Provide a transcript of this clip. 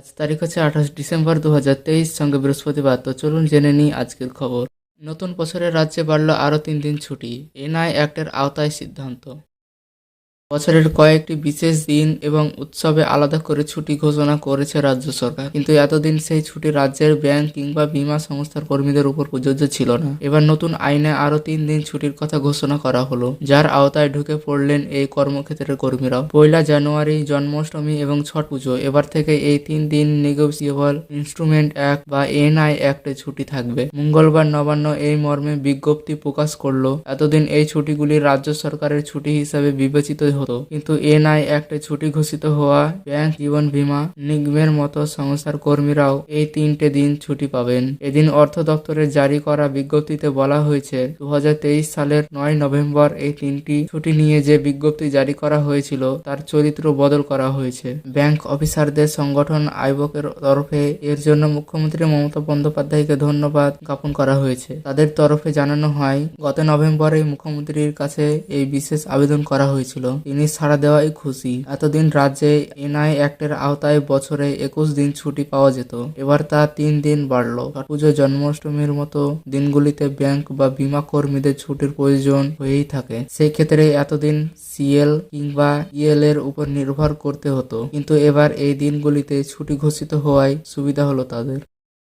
আজ তারিখ হচ্ছে আঠাশ ডিসেম্বর দু সঙ্গে বৃহস্পতিবার। তো চলুন জেনে নিই আজকের খবর। নতুন বছরের রাজ্যে বাড়ল আরও তিন দিন ছুটি। এনআই অ্যাক্টের আওতায় সিদ্ধান্ত। বছরের কয়েকটি বিশেষ দিন এবং উৎসবে আলাদা করে ছুটি ঘোষণা করেছে রাজ্য সরকার। কিন্তু এতদিন সেই ছুটি রাজ্যের ব্যাংক কিংবা বিমা সংস্থার কর্মীদের উপর প্রযোজ্য ছিল না। এবার নতুন আইনে আরও তিন দিন ছুটির কথা ঘোষণা করা হলো, যার আওতায় ঢুকে পড়লেন এই কর্মক্ষেত্রের কর্মীরাও পয়লা জানুয়ারি, জন্মাষ্টমী এবং ছট পুজো, এবার থেকে এই তিন দিন নেগোসিয়েবল ইনস্ট্রুমেন্ট অ্যাক্ট বা এনআই অ্যাক্টে ছুটি থাকবে। মঙ্গলবার নবান্ন এই মর্মে বিজ্ঞপ্তি প্রকাশ করল, এতদিন এই ছুটিগুলি রাজ্য সরকারের ছুটি হিসাবে বিবেচিত হতো। কিন্তু এনআই একটি ছুটি ঘোষিত হওয়া ব্যাংক জীবন বীমা নিগমের মতো সংস্থার কর্মীরাও এই তিনটে দিন ছুটি পাবেন। এদিন অর্থ দপ্তরের জারি করা বিজ্ঞপ্তিতে বলা হয়েছে, দুহাজার তেইশ সালের নয় নভেম্বর এই তিনটি ছুটি নিয়ে যে বিজ্ঞপ্তি জারি করা হয়েছিল, তার চরিত্র বদল করা হয়েছে। ব্যাংক অফিসারদের সংগঠন আইবকের তরফে এর জন্য মুখ্যমন্ত্রী মমতা বন্দ্যোপাধ্যায়কে ধন্যবাদ জ্ঞাপন করা হয়েছে। তাদের তরফে জানানো হয়, গত নভেম্বরে মুখ্যমন্ত্রীর কাছে এই বিশেষ আবেদন করা হয়েছিল। তিনি ছাড়া দেওয়াই খুশি। এতদিন রাজ্যে এনআই অ্যাক্টের আওতায় বছরে একুশ দিন ছুটি পাওয়া যেত। এবার তা তিন দিন বাড়লো। পুজো, জন্মাষ্টমীর মতো দিনগুলিতে ব্যাংক বা বিমা কর্মীদের ছুটির প্রয়োজন হয়েই থাকে। সেই ক্ষেত্রে এতদিন সিএল কিংবা ইএল এর উপর নির্ভর করতে হতো। কিন্তু এবার এই দিনগুলিতে ছুটি ঘোষিত হওয়ায় সুবিধা হলো তাদের।